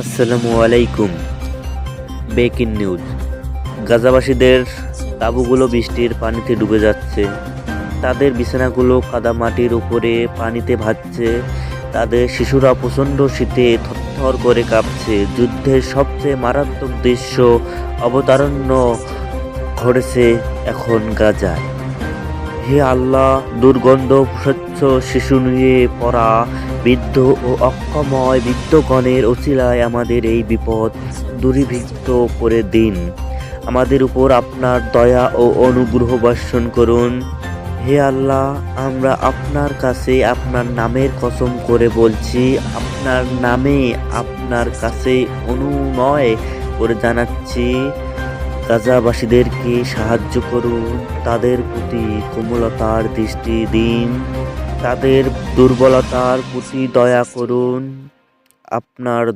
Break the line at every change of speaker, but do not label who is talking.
আসসালামু আলাইকুম। Baking news. গাজাবাসীদের তাঁবুগুলো বৃষ্টির পানিতে ডুবে যাচ্ছে। তাদের বিছানাগুলো কাদামাটির উপরে পানিতে ভাসছে তাদের শিশুরা প্রচণ্ড শীতে থরথর করে কাঁপছে। যুদ্ধের সবচেয়ে মারাত্মক দৃশ্য অবতারণ্য ঘটেছে এখন গাজায়। হে আল্লাহ, দুর্গন্ধ শিশু নিয়ে পড়া বৃদ্ধ ও অক্ষময় বৃদ্ধগণের অচিলায় আমাদের এই বিপদ দূরীভূত করে দিন। আমাদের উপর আপনার দয়া ও অনুগ্রহ বর্ষণ করুন। হে আল্লাহ, আমরা আপনার কাছে আপনার নামের কসম করে বলছি, আপনার নামে আপনার কাছে অনুনয় করে জানাচ্ছি। গাজাবাসীদেরকে সাহায্য করুন, তাদের প্রতি কোমলতার দৃষ্টি দিন। তাদের দুর্বলতার প্রতি দয়া করুন। আপনার